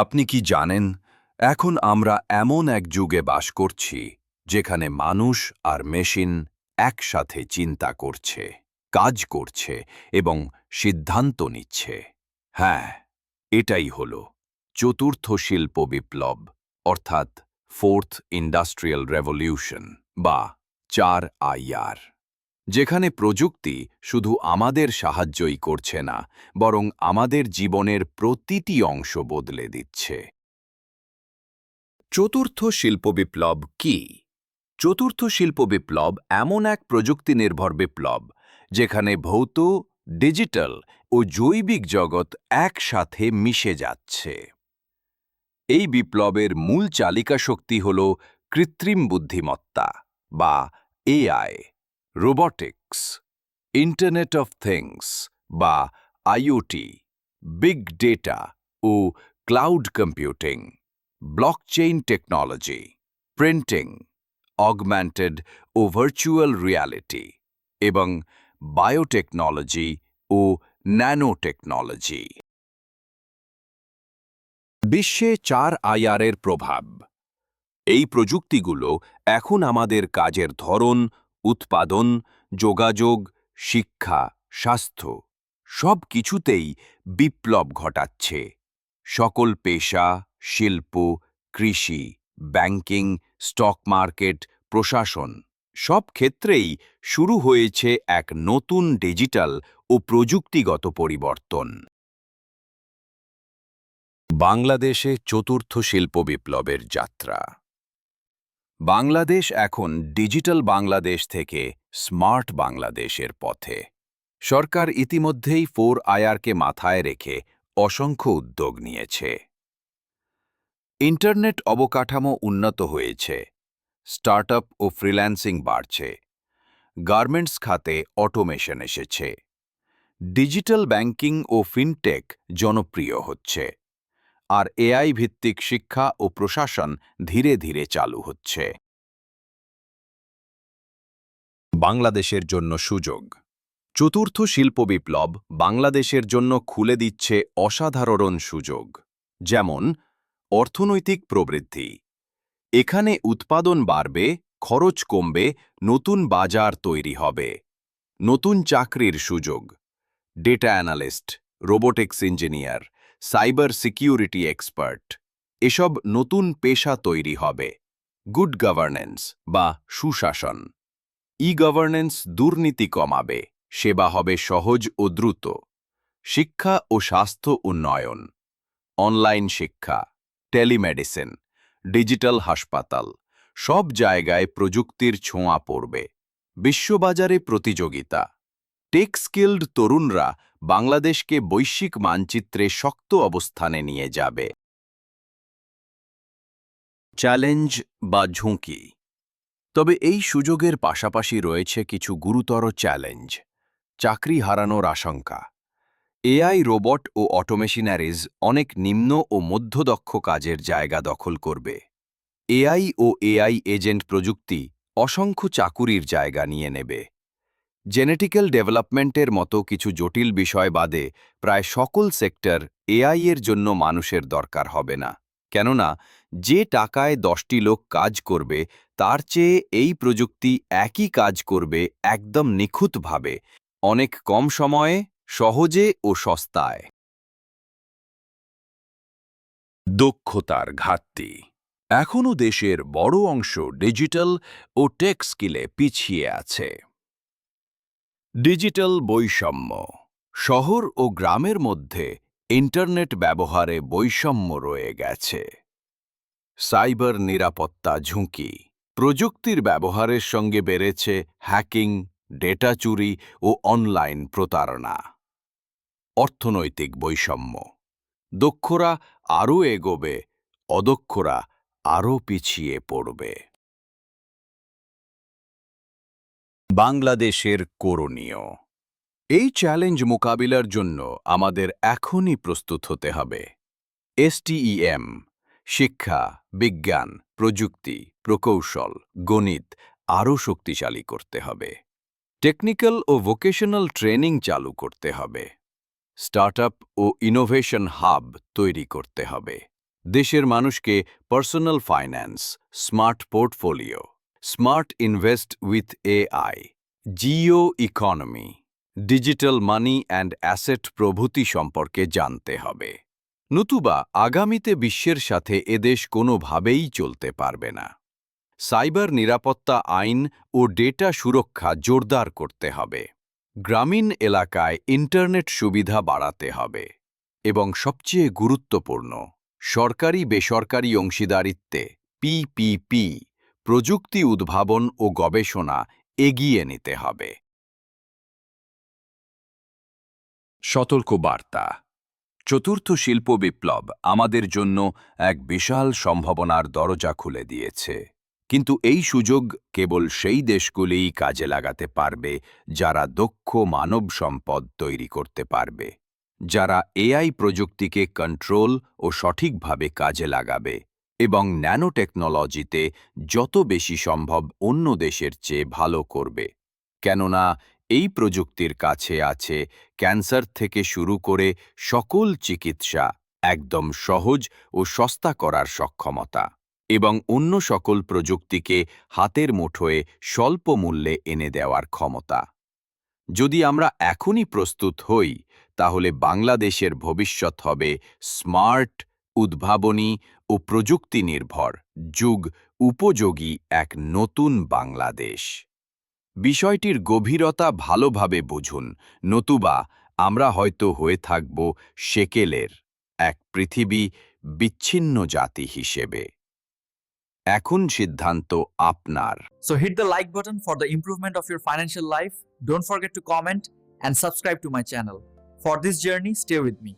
আপনি কি জানেন, এখন আমরা এমন এক যুগে বাস করছি, যেখানে মানুষ আর মেশিন একসাথে চিন্তা করছে, কাজ করছে এবং সিদ্ধান্ত নিচ্ছে। হ্যাঁ এটাই হল চতুর্থ শিল্প বিপ্লব, অর্থাৎ ফোর্থ ইন্ডাস্ট্রিয়াল রেভলিউশন বা চার আইআর যেখানে প্রযুক্তি শুধু আমাদের সাহায্যই করছে না, বরং আমাদের জীবনের প্রতিটি অংশ বদলে দিচ্ছে। চতুর্থ শিল্প বিপ্লব কি? চতুর্থ শিল্প বিপ্লব এমন এক প্রযুক্তি নির্ভর বিপ্লব, যেখানে ভৌত, ডিজিটাল ও জৈবিক জগৎ একসাথে মিশে যাচ্ছে। এই বিপ্লবের মূল চালিকা শক্তি হল কৃত্রিম বুদ্ধিমত্তা বা AI robotics internet of things বা আইওটি বিগ ডেটা ও cloud computing blockchain technology printing augmented ও ভার্চুয়াল রিয়ালিটি এবং বায়োটেকনোলজি ও ন্যানোটেকনোলজি বিশ্বে চার আইআরের প্রভাব। এই প্রযুক্তিগুলো এখন আমাদের কাজের ধরন উৎপাদন, যোগাযোগ, শিক্ষা, স্বাস্থ্য সব কিছুতেই বিপ্লব ঘটাচ্ছে। সকল পেশা, শিল্প, কৃষি, ব্যাংকিং, স্টক মার্কেট, প্রশাসন সব ক্ষেত্রেই শুরু হয়েছে এক নতুন ডিজিটাল ও প্রযুক্তিগত পরিবর্তন। বাংলাদেশে চতুর্থ শিল্প বিপ্লবের যাত্রা বাংলাদেশ এখন ডিজিটাল বাংলাদেশ থেকে স্মার্ট বাংলাদেশের পথে। সরকার ইতিমধ্যেই ফোর আয়ারকে মাথায় রেখে অসংখ্য উদ্যোগ নিয়েছে। ইন্টারনেট অবকাঠামো উন্নত হয়েছে, স্টার্টআপ ও ফ্রিল্যান্সিং বাড়ছে, গার্মেন্টস খাতে অটোমেশন এসেছে, ডিজিটাল ব্যাংকিং ও ফিনটেক জনপ্রিয় হচ্ছে। আর এআই ভিত্তিক শিক্ষা ও প্রশাসন ধীরে ধীরে চালু হচ্ছে। বাংলাদেশের জন্য সুযোগ। চতুর্থ শিল্প বিপ্লব বাংলাদেশের জন্য খুলে দিচ্ছে অসাধারণ সুযোগ, যেমন অর্থনৈতিক প্রবৃদ্ধি। এখানে উৎপাদন বাড়বে, খরচ কমবে, নতুন বাজার তৈরি হবে। নতুন চাকরির সুযোগ। Data analyst, robotics engineer. Cyber security expert. এসব নতুন পেশা তৈরি হবে। গুড গভর্নেন্স বা সুশাসন। ই গভর্নেন্স দুর্নীতি কমাবে, সেবা হবে সহজ ও দ্রুত। শিক্ষা ও স্বাস্থ্য উন্নয়ন। অনলাইন শিক্ষা, টেলিমেডিসিন, ডিজিটাল হাসপাতাল, সব জায়গায় প্রযুক্তির ছোঁয়া পড়বে। বিশ্ববাজারে প্রতিযোগিতা। টেক স্কিল্ড তরুণরা বাংলাদেশকে বৈশ্বিক মানচিত্রে শক্ত অবস্থানে নিয়ে যাবে। চ্যালেঞ্জ বা ঝুঁকি। তবে এই সুযোগের পাশাপাশি রয়েছে কিছু গুরুতর চ্যালেঞ্জ। চাকরি হারানোর আশঙ্কা। এআই রোবট ও অটোমেশিনারিজ অনেক নিম্ন ও মধ্যদক্ষ কাজের জায়গা দখল করবে। এআই ও এআই এজেন্ট প্রযুক্তি অসংখ্য চাকুরির জায়গা নিয়ে নেবে। জেনেটিক্যাল ডেভেলপমেন্টের মতো কিছু জটিল বিষয় বাদে প্রায় সকল সেক্টর এআই এর জন্য মানুষের দরকার হবে না। কেননা, যে টাকায় দশটি লোক কাজ করবে, তার চেয়ে এই প্রযুক্তি একই কাজ করবে একদম নিখুঁতভাবে, অনেক কম সময়ে, সহজে ও সস্তায়। দক্ষতার ঘাটতি। এখনও দেশের বড় অংশ ডিজিটাল ও টেক স্কিলে পিছিয়ে আছে। ডিজিটাল বৈষম্য। শহর ও গ্রামের মধ্যে ইন্টারনেট ব্যবহারে বৈষম্য রয়ে গেছে। সাইবার নিরাপত্তা ঝুঁকি, প্রযুক্তির ব্যবহারের সঙ্গে বেড়েছে হ্যাকিং, ডেটা চুরি ও অনলাইন প্রতারণা। অর্থনৈতিক বৈষম্য, দক্ষরা আরও এগোবে, অদক্ষরা আরও পিছিয়ে পড়বে। বাংলাদেশের করণীয়। এই চ্যালেঞ্জ মোকাবিলার জন্য আমাদের এখনই প্রস্তুত হতে হবে। এসটিইএম শিক্ষা, বিজ্ঞান, প্রযুক্তি, প্রকৌশল, গণিত আরও শক্তিশালী করতে হবে। টেকনিক্যাল ও ভোকেশনাল ট্রেনিং চালু করতে হবে। স্টার্টআপ ও ইনোভেশন হাব তৈরি করতে হবে। দেশের মানুষকে personal finance, smart portfolio smart invest with AI geo economy digital money and asset প্রভৃতি সম্পর্কে জানতে হবে। নতুবা, আগামীতে বিশ্বের সাথে এদেশ কোনোভাবেই চলতে পারবে না। সাইবার নিরাপত্তা আইন ও ডেটা সুরক্ষা জোরদার করতে হবে। গ্রামীণ এলাকায় ইন্টারনেট সুবিধা বাড়াতে হবে। এবং সবচেয়ে গুরুত্বপূর্ণ সরকারি বেসরকারি অংশীদারিত্বে পিপিপি প্রযুক্তি উদ্ভাবন ও গবেষণা এগিয়ে নিতে হবে। সতর্ক বার্তা চতুর্থ শিল্প বিপ্লব আমাদের জন্য এক বিশাল সম্ভাবনার দরজা খুলে দিয়েছে। কিন্তু এই সুযোগ কেবল সেই দেশগুলিই কাজে লাগাতে পারবে যারা দক্ষ মানব সম্পদ তৈরি করতে পারবে, যারা এআই প্রযুক্তিকে কন্ট্রোল ও সঠিকভাবে কাজে লাগাবে। এবং ন্যানো টেকনোলজিতে যত বেশি সম্ভব অন্য দেশের চেয়ে ভালো করবে। কেননা, এই প্রযুক্তির কাছে আছে ক্যান্সার থেকে শুরু করে সকল চিকিৎসা একদম সহজ ও সস্তা করার সক্ষমতা এবং অন্য সকল প্রযুক্তিকে হাতের মুঠোয় স্বল্প মূল্যে এনে দেওয়ার ক্ষমতা। যদি আমরা এখনই প্রস্তুত হই, তাহলে বাংলাদেশের ভবিষ্যৎ হবে স্মার্ট, উদ্ভাবনী ও প্রযুক্তি নির্ভর যুগ উপযোগী এক নতুন বাংলাদেশ। বিষয়টির গভীরতা ভালোভাবে বুঝুন। নতুবা আমরা হয়তো হয়ে থাকব সেকেলের এক পৃথিবী বিচ্ছিন্ন জাতি হিসেবে। এখন সিদ্ধান্ত আপনার। So hit the like button for the improvement of your financial life don't forget to comment and subscribe to my channel for this journey stay with me